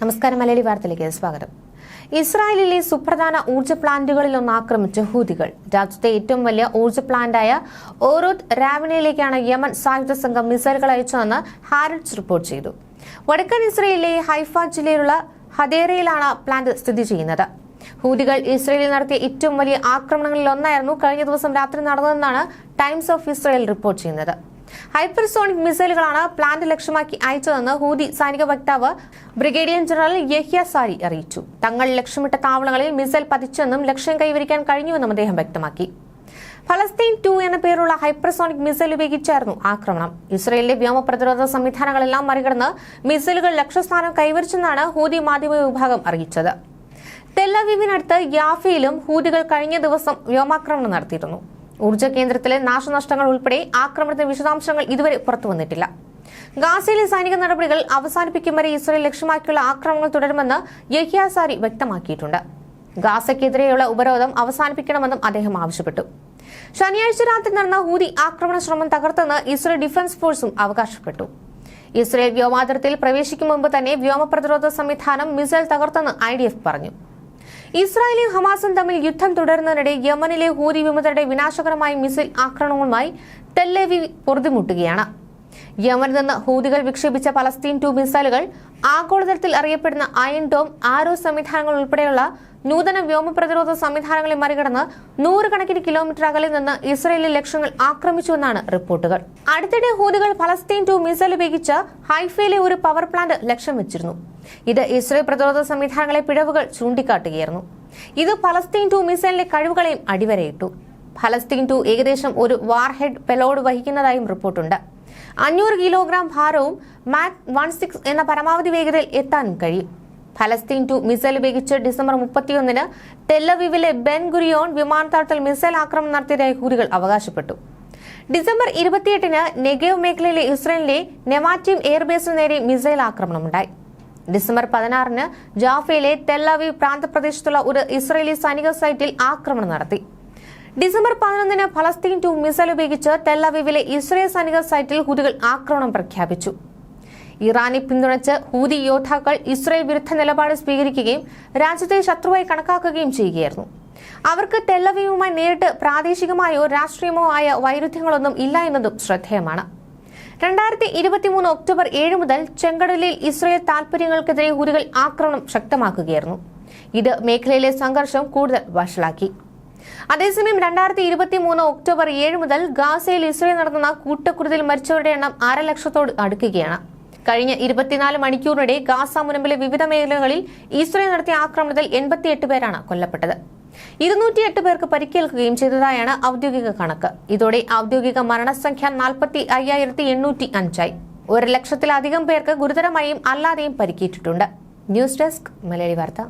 നമസ്കാരം മലയാളി വാർത്തയിലേക്ക് സ്വാഗതം. ഇസ്രായേലിലെ സുപ്രധാന ഊർജ പ്ലാന്റുകളിലൊന്ന് ആക്രമിച്ച ഹൂതികൾ. രാജ്യത്തെ ഏറ്റവും വലിയ ഊർജ പ്ലാന്റായ ഓറോത് രാവിനയിലേക്കാണ് യമൻ സായുധ സംഘം മിസൈലുകൾ അയച്ചതെന്ന് ഹാരറ്റ്സ് റിപ്പോർട്ട് ചെയ്തു. വടക്കൻ ഇസ്രയേലിലെ ഹൈഫ ജില്ലയിലുള്ള ഹദേറയിലാണ് പ്ലാന്റ് സ്ഥിതി ചെയ്യുന്നത്. ഹൂതികൾ ഇസ്രയേലിൽ നടത്തിയ ഏറ്റവും വലിയ ആക്രമണങ്ങളിൽ ഒന്നായിരുന്നു കഴിഞ്ഞ ദിവസം രാത്രി നടന്നതെന്നാണ് ടൈംസ് ഓഫ് ഇസ്രയേൽ റിപ്പോർട്ട് ചെയ്യുന്നത്. ഹൈപ്പർസോണിക് മിസൈലുകളാണ് പ്ലാന്റ് ലക്ഷ്യമാക്കി അയച്ചതെന്ന് ഹൂതി സൈനിക വക്താവ് ബ്രിഗേഡിയർ ജനറൽ യഹ്യ സാരി അറിയിച്ചു. തങ്ങൾ ലക്ഷ്യമിട്ട താവളങ്ങളിൽ മിസൈൽ പതിച്ചെന്നും ലക്ഷ്യം കൈവരിക്കാൻ കഴിഞ്ഞുവെന്നും അദ്ദേഹം വ്യക്തമാക്കി. ഫലസ്തീൻ ടു എന്ന പേരുള്ള ഹൈപ്പർസോണിക് മിസൈൽ ഉപയോഗിച്ചായിരുന്നു ആക്രമണം. ഇസ്രയേലിലെ വ്യോമ പ്രതിരോധ സംവിധാനങ്ങളെല്ലാം മറികടന്ന് മിസൈലുകൾ ലക്ഷ്യസ്ഥാനം കൈവരിച്ചെന്നാണ് ഹൂതി മാധ്യമ വിഭാഗം അറിയിച്ചത്. തെല്ലവീവിനടുത്ത് യാഫയിലും ഹൂതികൾ കഴിഞ്ഞ ദിവസം വ്യോമാക്രമണം നടത്തിയിരുന്നു. ഊർജ കേന്ദ്രത്തിലെ നാശനഷ്ടങ്ങൾ ഉൾപ്പെടെ ആക്രമണത്തിന്റെ വിശദാംശങ്ങൾ ഇതുവരെ പുറത്തുവന്നിട്ടില്ല ഗാസയിലെ സൈനിക നടപടികൾ അവസാനിപ്പിക്കും വരെ ഇസ്രയേൽ ലക്ഷ്യമാക്കിയുള്ള ആക്രമണങ്ങൾ തുടരുമെന്ന് യഹ്യാസാരി വ്യക്തമാക്കിയിട്ടുണ്ട്. ഗാസയ്ക്കെതിരെയുള്ള ഉപരോധം അവസാനിപ്പിക്കണമെന്നും അദ്ദേഹം ആവശ്യപ്പെട്ടു. ശനിയാഴ്ച രാത്രി നടന്ന ഹൂതി ആക്രമണ ശ്രമം തകർത്തെന്ന് ഇസ്രയേൽ ഡിഫൻസ് ഫോഴ്സും അവകാശപ്പെട്ടു. ഇസ്രയേൽ വ്യോമാതിർത്തിയിൽ പ്രവേശിക്കും മുമ്പ് തന്നെ വ്യോമ പ്രതിരോധ സംവിധാനം മിസൈൽ തകർത്തെന്ന് ഐ പറഞ്ഞു. ഇസ്രായേലും ഹമാസും തമ്മിൽ യുദ്ധം തുടരുന്നതിനിടെ യമനിലെ ഹൂതി വിമതരുടെ വിനാശകരമായ മിസൈൽ ആക്രമണങ്ങളുമായി തെല്ലവി പൊറുതിമുട്ടുകയാണ്. യമനിൽ നിന്ന് ഹൂതികൾ വിക്ഷേപിച്ച പലസ്തീൻ ടു മിസൈലുകൾ ആഗോളതലത്തിൽ അറിയപ്പെടുന്ന അയൺ ഡോം ആരോ സംവിധാനങ്ങൾ ഉൾപ്പെടെയുള്ള നൂതന വ്യോമ പ്രതിരോധ സംവിധാനങ്ങളെ മറികടന്ന് നൂറുകണക്കിന് കിലോമീറ്റർ അകലിൽ നിന്ന് ഇസ്രയേലിലെ ലക്ഷ്യങ്ങൾ ആക്രമിച്ചുവെന്നാണ് റിപ്പോർട്ടുകൾ. അടുത്തിടെ ഹൂതികൾ ഫലസ്തീൻ ടു മിസൈൽ ഉപയോഗിച്ച് ഹൈഫയിലെ ഒരു പവർ പ്ലാന്റ് ലക്ഷ്യം വെച്ചിരുന്നു. ഇത് ഇസ്രയേൽ പ്രതിരോധ സംവിധാനങ്ങളെ പിഴവുകൾ ചൂണ്ടിക്കാട്ടുകയായിരുന്നു. ഇത് ഫലസ്തീൻ ടു മിസൈലിന്റെ കഴിവുകളെയും അടിവരയിട്ടു. ഫലസ്തീൻ ടു ഏകദേശം ഒരു വാർഹെഡ് പെലോഡ് വഹിക്കുന്നതായും റിപ്പോർട്ടുണ്ട്. അഞ്ഞൂറ് കിലോഗ്രാം ഭാരവും മാക് വൺ സിക്സ് എന്ന പരമാവധി വേഗതയിൽ എത്താനും കഴിയും. ഫലസ്തീൻ ടു മിസൈൽ ഉപയോഗിച്ച് ഡിസംബർ മുപ്പത്തിയൊന്നിന് ടെല്ലവിവിലെ ബെൻ ഗുരിയോൺ വിമാനത്താവളത്തിൽ മിസൈൽ ആക്രമണം നടത്തിയതായി ഹൂരികൾ അവകാശപ്പെട്ടു. ഡിസംബർ ഇരുപത്തിയെട്ടിന് നെഗേവ് മേഖലയിലെ ഇസ്രയേലിലെ നെവാറ്റീം എയർബേസിന് നേരെ മിസൈൽ ആക്രമണമുണ്ടായി. ഡിസംബർ പതിനാറിന് ജാഫയിലെ തെല്ലവീവ് പ്രാന്തപ്രദേശത്തുള്ള ഒരു ഇസ്രയേലി സൈനിക സൈറ്റിൽ ആക്രമണം നടത്തി. ഡിസംബർ പതിനൊന്നിന് ഫലസ്തീൻ ടു മിസൈൽ ഉപയോഗിച്ച് തെല്ലവീവിലെ ഇസ്രയേൽ സൈനിക സൈറ്റിൽ ഹൂതികൾ ആക്രമണം പ്രഖ്യാപിച്ചു. ഇറാനെ പിന്തുണച്ച് ഹൂതി യോദ്ധാക്കൾ ഇസ്രയേൽ വിരുദ്ധ നിലപാട് സ്വീകരിക്കുകയും രാജ്യത്തെ ശത്രുവായി കണക്കാക്കുകയും ചെയ്യുകയായിരുന്നു. അവർക്ക് തെല്ലവീവുമായി നേരിട്ട് പ്രാദേശികമായോ രാഷ്ട്രീയമോ ആയ വൈരുദ്ധ്യങ്ങളൊന്നും ഇല്ല എന്നതും ശ്രദ്ധേയമാണ്. രണ്ടായിരത്തി ഇരുപത്തിമൂന്ന് ഒക്ടോബർ ഏഴ് മുതൽ ചെങ്കടലിൽ ഇസ്രയേൽ താൽപര്യങ്ങൾക്കെതിരെ ഹുരികൾ ആക്രമണം ശക്തമാക്കുകയായിരുന്നു. ഇത് മേഖലയിലെ സംഘർഷം കൂടുതൽ വഷളാക്കി. അതേസമയം രണ്ടായിരത്തി ഇരുപത്തി മൂന്ന് ഒക്ടോബർ ഏഴ് മുതൽ ഗാസയിൽ ഇസ്രയേൽ നടത്തുന്ന കൂട്ടക്കുരുതിൽ മരിച്ചവരുടെ എണ്ണം അര ലക്ഷത്തോട് അടുക്കുകയാണ്. കഴിഞ്ഞ ഇരുപത്തിനാല് മണിക്കൂറിനിടെ ഗാസ മുനമ്പിലെ വിവിധ മേഖലകളിൽ ഇസ്രയേൽ നടത്തിയ ആക്രമണത്തിൽ എൺപത്തിയെട്ട് പേരാണ് കൊല്ലപ്പെട്ടത്. ഇരുന്നൂറ്റിയെട്ട് പേർക്ക് പരിക്കേൽക്കുകയും ചെയ്തതായാണ് ഔദ്യോഗിക കണക്ക്. ഇതോടെ ഔദ്യോഗിക മരണസംഖ്യ നാൽപ്പത്തി അയ്യായിരത്തി എണ്ണൂറ്റി അഞ്ചായി ഒരു ലക്ഷത്തിലധികം പേർക്ക് ഗുരുതരമായും അല്ലാതെയും പരിക്കേറ്റിട്ടുണ്ട്. ന്യൂസ് ഡെസ്ക് മലയാളി വാർത്ത.